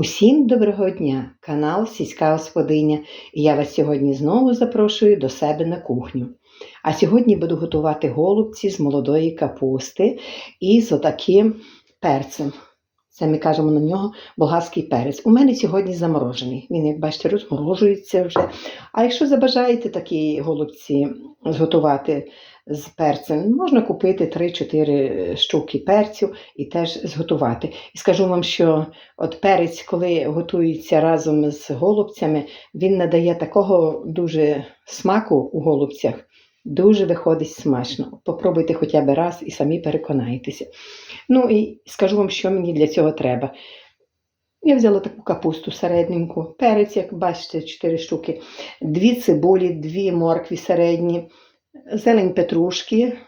Усім доброго дня! Канал Сільська Господиня. І я вас сьогодні знову запрошую до себе на кухню. А сьогодні буду готувати голубці з молодої капусти і з отаким перцем. Це ми кажемо на нього болгарський перець. У мене сьогодні заморожений. Він, як бачите, розморожується вже. А якщо забажаєте такі голубці зготувати з перцем, можна купити 3-4 штуки перцю і теж зготувати. І скажу вам, що от перець, коли готується разом з голубцями, він надає такого дуже смаку у голубцях. Дуже виходить смачно. Попробуйте хоча б раз і самі переконаєтеся. Ну і скажу вам, що мені для цього треба. Я взяла таку капусту середненьку, перець, як бачите, 4 штуки, дві цибулі, дві моркві середні, зелень петрушки,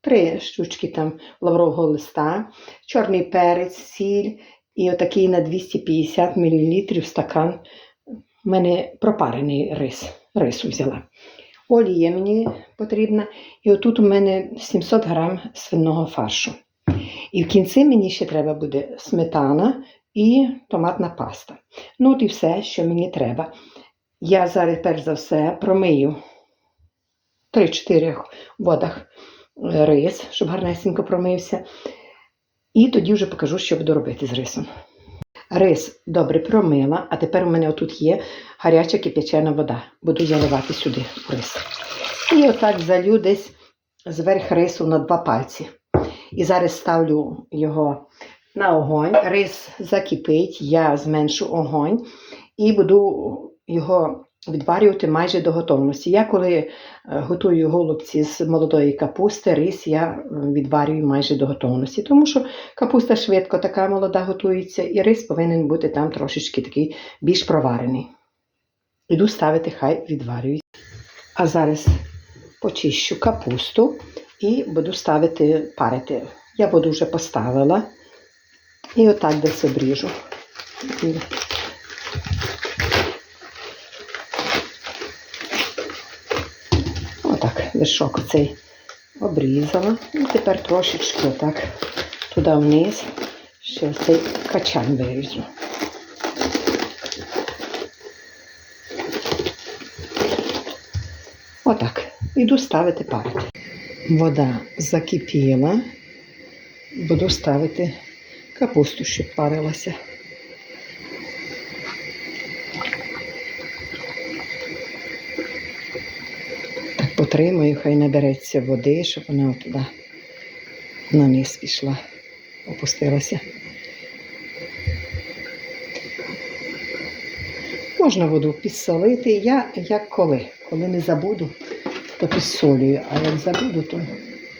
три штучки там лаврового листа, чорний перець, сіль і отакий на 250 мл стакан. У мене пропарений рис. Рису взяла. Олія мені потрібна. І отут у мене 700 грам свиного фаршу. І в кінці мені ще треба буде сметана і томатна паста. Ну, от і все, що мені треба. Я зараз, перш за все, промию 3-4 водах е, рис, щоб гарнесенько промився. І тоді вже покажу, що буду робити з рисом. Рис добре промила, а тепер у мене отут є гаряча кип'ячена вода. Буду заливати сюди рис. І отак залю десь зверх рису на два пальці. І зараз ставлю його на огонь. Рис закипить, я зменшу огонь і буду його відварювати майже до готовності. Я коли е, готую голубці з молодої капусти, рис я е, відварюю майже до готовності, тому що капуста швидко така молода готується, і рис повинен бути там трошечки такий більш проварений. Іду ставити, хай відварюється. А зараз почищу капусту і буду ставити парити. Я воду вже поставила. І отак десь обріжу. Отак, вишок оцей обрізала. І тепер трошечки отак туди вниз, ще цей качан виріжу. Отак. Іду ставити парити. Вода закипіла. Буду ставити капусту, щоб парилася. Так потримаю, хай набереться води, щоб вона туди на низ пішла, опустилася. Можна воду підсолити. Я як коли. Коли не забуду, то підсолюю, а як забуду, то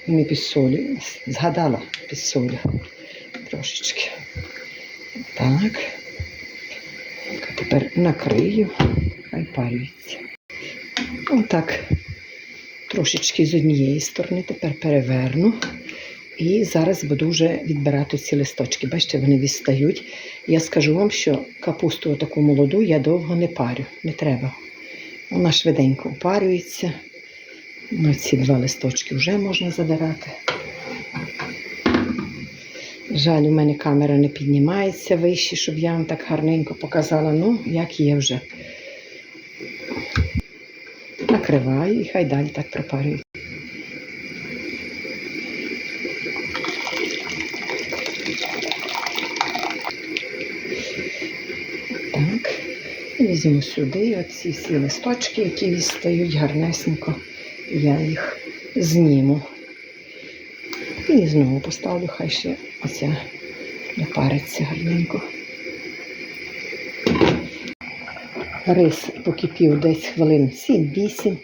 не підсолюю. Згадала підсолю трошечки. Так. А тепер накрию, хай парюється. Отак. Трошечки з однієї сторони, тепер переверну. І зараз буду вже відбирати ці листочки. Бачите, вони відстають. Я скажу вам, що капусту таку молоду я довго не парю, не треба. Вона швиденько опарюється. Ну, ці два листочки вже можна забирати. Жаль, у мене камера не піднімається вище, щоб я вам так гарненько показала. Ну, як є вже. Накриваю і хай далі так. Так. Візьму сюди оці всі листочки, які відстають гарнесенько. Я їх зніму. І знову поставлю, хай ще оця допариться гарненько. Рис покипів десь хвилин 7-8.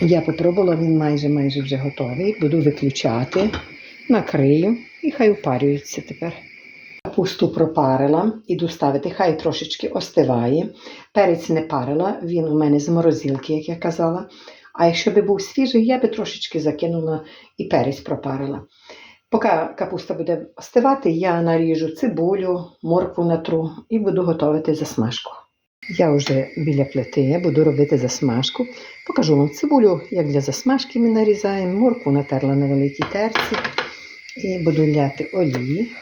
Я попробувала, він майже майже вже готовий. Буду виключати, накрию і хай упарюється тепер. Капусту пропарила, іду ставити, хай трошечки остиває. Перець не парила, він у мене з морозилки, як я казала. А якщо би був свіжий, я би трошечки закинула і перець пропарила. Поки капуста буде остивати, я наріжу цибулю, моркву натру і буду готувати засмажку. Я вже біля плити буду робити засмажку. Покажу вам цибулю, як для засмажки ми нарізаємо, моркву натерла на великій терці і буду ляти олії.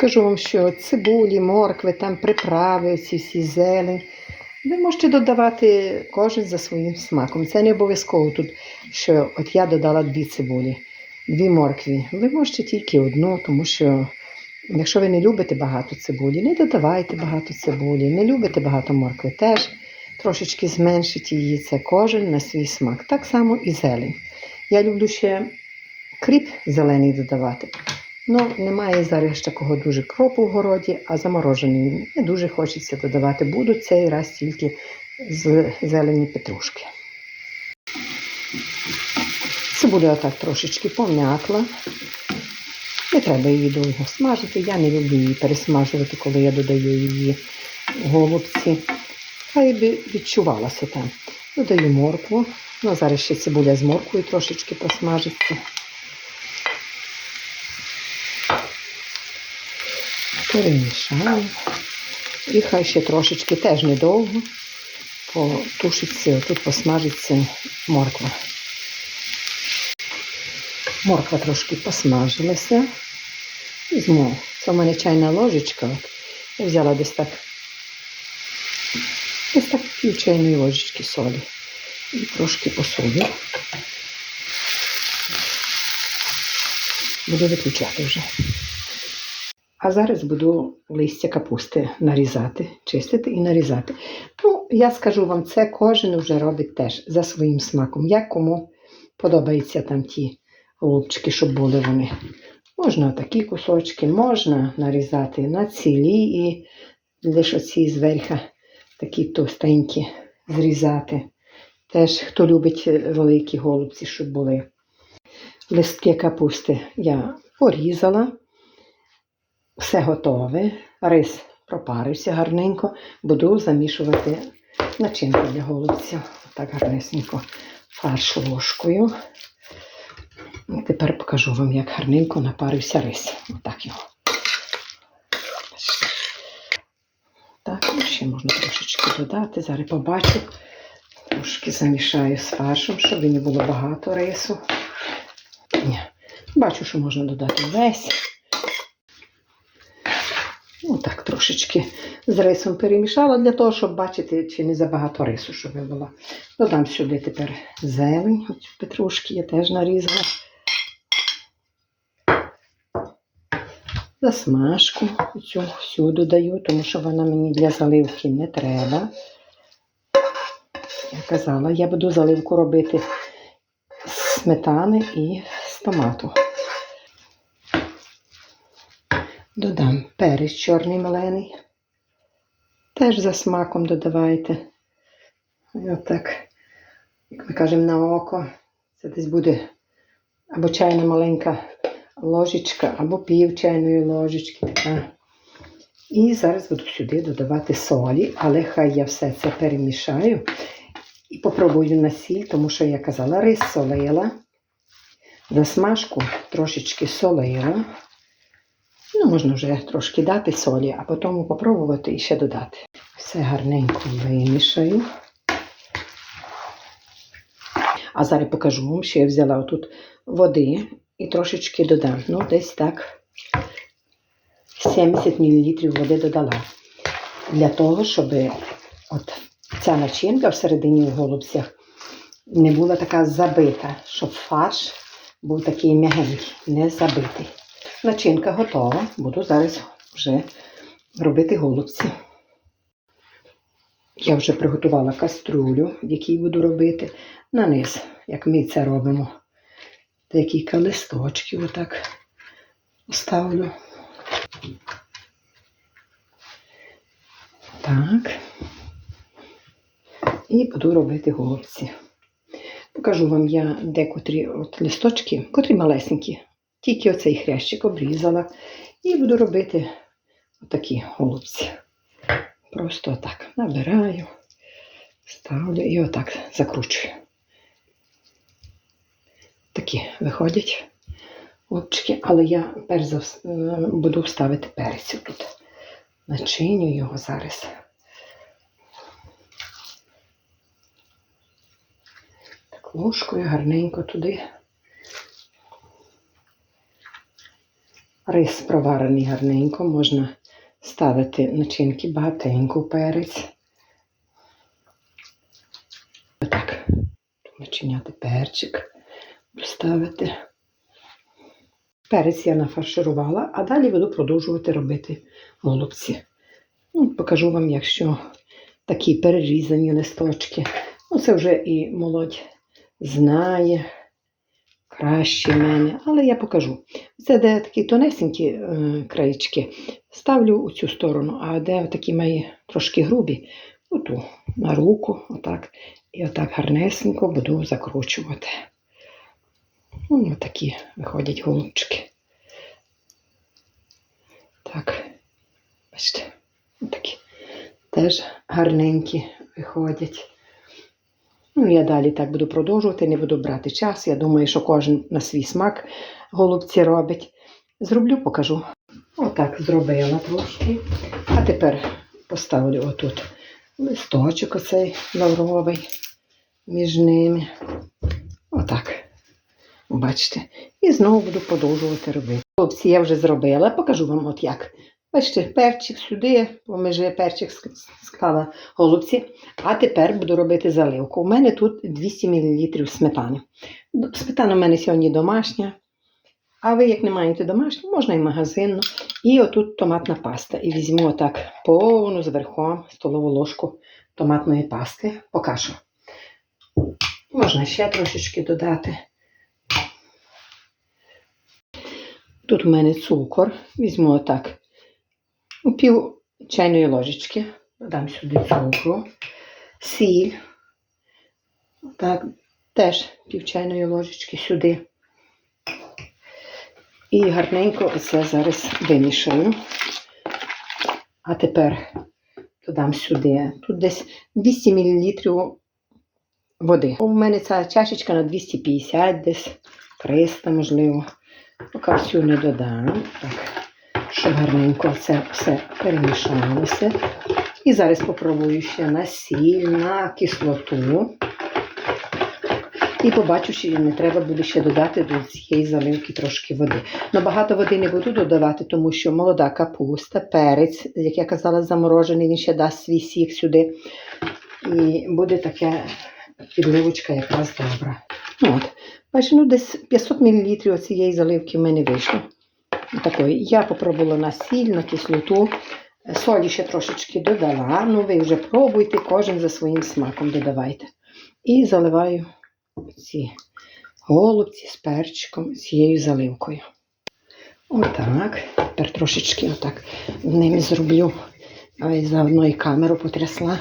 Скажу вам, що цибулі, моркви, там приправи, ці всі зелень. Ви можете додавати кожен за своїм смаком. Це не обов'язково тут, що от я додала дві цибулі, дві моркві. Ви можете тільки одну, тому що якщо ви не любите багато цибулі, не додавайте багато цибулі, не любите багато моркви, теж трошечки зменшіть її. Це кожен на свій смак. Так само і зелень. Я люблю ще кріп зелений додавати. Ну, немає зараз такого дуже кропу в городі, а заморожений не дуже хочеться додавати. Буду цей раз тільки з зелені петрушки. Цибуля отак трошечки пом'якла. Не треба її довго смажити. Я не люблю її пересмажувати, коли я додаю її голубці. Хай би відчувалася там. Додаю моркву. Ну, зараз ще цибуля з морквою трошечки просмажиться. Перемішаю. І хай ще трошечки теж недовго потушиться, тут посмажиться морква. Морква трошки посмажилася. Візьму, це в мене чайна ложечка. Я взяла десь так, десь так пів чайної ложечки солі. І трошки посолю. Буду виключати вже. А зараз буду листя капусти нарізати, чистити і нарізати. Ну, я скажу вам, це кожен вже робить теж за своїм смаком. Як кому подобаються там ті голубчики, щоб були вони. Можна такі кусочки, можна нарізати на цілі і лише оці зверха такі товстенькі зрізати. Теж хто любить великі голубці, щоб були. Листки капусти я порізала. Все готове. Рис пропарився гарненько. Буду замішувати начинку для голубців. Так гарнесенько фарш ложкою. Тепер покажу вам, як гарненько напарився рис. Отак його. Так, ну, ще можна трошечки додати. Зараз побачу. Трошки замішаю з фаршем, щоб не було багато рису. Бачу, що можна додати весь. Отак трошечки з рисом перемішала для того, щоб бачити, чи не забагато рису, щоб було. Додам сюди тепер зелень, От петрушки я теж нарізала. Засмажку цю всю додаю, тому що вона мені для заливки не треба. Я казала, я буду заливку робити з сметани і з томату. Додам перець чорний мелений. Теж за смаком додавайте. Отак, як ми кажемо, на око. Це десь буде або чайна маленька ложечка, або пів чайної ложечки. Така. І зараз буду сюди додавати солі, але хай я все це перемішаю і попробую на сіль, тому що я казала, рис солила, засмажку трошечки солила. Ну, можна вже трошки дати солі, а потім попробувати і ще додати. Все гарненько вимішаю. А зараз покажу вам, що я взяла отут води і трошечки додам. Ну, десь так 70 мл води додала. Для того, щоб от ця начинка всередині в голубцях не була така забита, щоб фарш був такий м'ягенький, не забитий. Начинка готова. Буду зараз вже робити голубці. Я вже приготувала каструлю, в якій буду робити. На низ, як ми це робимо. Декілька листочків отак ставлю. Так. І буду робити голубці. Покажу вам я декотрі от листочки, котрі малесенькі. Тільки оцей хрящик обрізала. І буду робити отакі голубці. Просто отак набираю, ставлю і отак закручую. Такі виходять голубчики, але я перш за все буду вставити перець тут. Начиню його зараз. Так, ложкою гарненько туди. Рис проварений гарненько, можна ставити начинки багатенько перець. Отак, начиняти перчик, поставити. Перець я нафарширувала, а далі буду продовжувати робити голубці. Ну, покажу вам, якщо такі перерізані листочки. Ну, це вже і молодь знає краще мене, але я покажу. Це де такі тонесенькі е, краєчки, ставлю у цю сторону, а де такі мої трошки грубі, оту на руку, отак. І отак гарнесенько буду закручувати. Ну, такі виходять голубчики. Так, бачите, такі теж гарненькі виходять. Ну, я далі так буду продовжувати, не буду брати час. Я думаю, що кожен на свій смак голубці робить. Зроблю, покажу. Отак зробила трошки. А тепер поставлю отут листочок оцей лавровий між ними. Отак. Бачите. І знову буду продовжувати робити. Хлопці, я вже зробила, покажу вам от як. Бачите, перчик сюди, поміж перчик склала голубці. А тепер буду робити заливку. У мене тут 200 мл сметани. Сметана у мене сьогодні домашня. А ви, як не маєте домашню, можна і магазинну. І отут томатна паста. І візьму отак повну зверху столову ложку томатної пасти. Покажу. Можна ще трошечки додати. Тут у мене цукор. Візьму отак. У пів чайної ложечки. Додам сюди цукру, сіль. Так, теж пів чайної ложечки сюди. І гарненько це зараз вимішаю. А тепер додам сюди. Тут десь 200 мл води. У мене ця чашечка на 250, десь 300, можливо. Поки всю не додам. Так, щоб гарненько це все перемішалося. І зараз попробую ще на сіль, на кислоту. І побачу, що не треба буде ще додати до цієї заливки трошки води. Но багато води не буду додавати, тому що молода капуста, перець, як я казала, заморожений, він ще дасть свій сік сюди. І буде таке підливочка якраз добра. Ну, От. Бачите, ну десь 500 мл цієї заливки в мене вийшло. Такої. Я попробувала на на кислоту. Солі ще трошечки додала. Ну, ви вже пробуйте, кожен за своїм смаком додавайте. І заливаю ці голубці з перчиком, цією заливкою. Отак. Тепер трошечки отак ними зроблю. А заодно і камеру потрясла.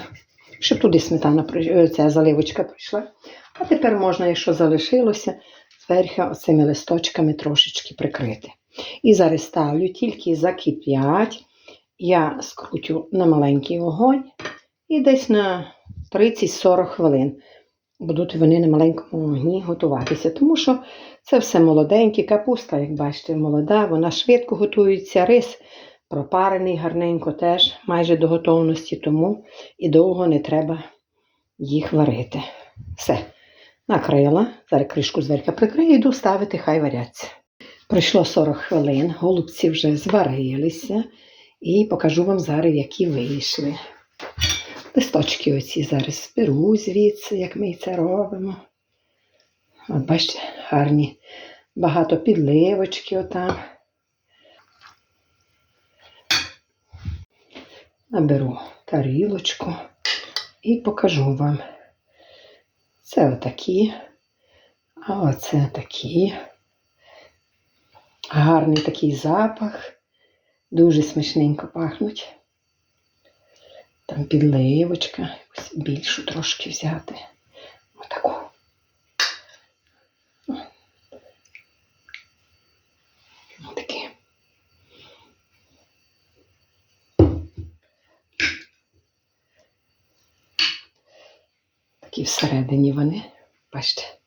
Щоб туди сметана е, ця заливочка прийшла. А тепер можна, якщо залишилося, зверху оцими листочками трошечки прикрити. І зараз ставлю, тільки закип'ять. Я скрутю на маленький вогонь і десь на 30-40 хвилин будуть вони на маленькому вогні готуватися. Тому що це все молоденьке, капуста, як бачите, молода, вона швидко готується, рис пропарений гарненько теж майже до готовності, тому і довго не треба їх варити. Все, накрила, зараз кришку зверху прикрию, йду ставити, хай варяться. Пройшло 40 хвилин, голубці вже зварилися, і покажу вам зараз, які вийшли. Листочки оці зараз беру звідси, як ми це робимо. От бачите, гарні, багато підливочки отам. Наберу тарілочку і покажу вам. Це отакі, а оце такі. Гарний такий запах. Дуже смачненько пахнуть. Там підливочка, ось більшу трошки взяти. Отаку. Отакі. Такі всередині вони, бачите,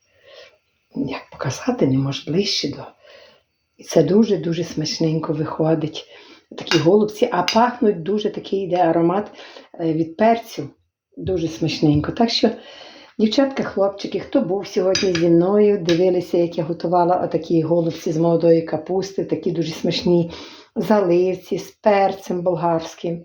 як показати, не можу ближче до. І це дуже-дуже смачненько виходить. Такі голубці, а пахнуть дуже такий йде аромат е, від перцю. Дуже смачненько. Так що Дівчатка, хлопчики, хто був сьогодні зі мною, дивилися, як я готувала отакі голубці з молодої капусти, такі дуже смачні заливці з перцем болгарським.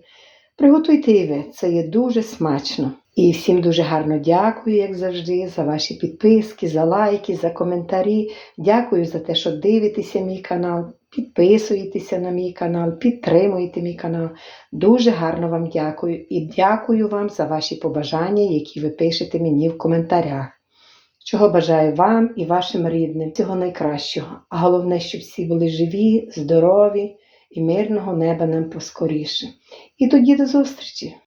Приготуйте і ви, це є дуже смачно. І всім дуже гарно дякую, як завжди, за ваші підписки, за лайки, за коментарі. Дякую за те, що дивитеся мій канал, підписуєтеся на мій канал, підтримуєте мій канал. Дуже гарно вам дякую і дякую вам за ваші побажання, які ви пишете мені в коментарях. Чого бажаю вам і вашим рідним, всього найкращого. А головне, щоб всі були живі, здорові і мирного неба нам поскоріше. І тоді до зустрічі!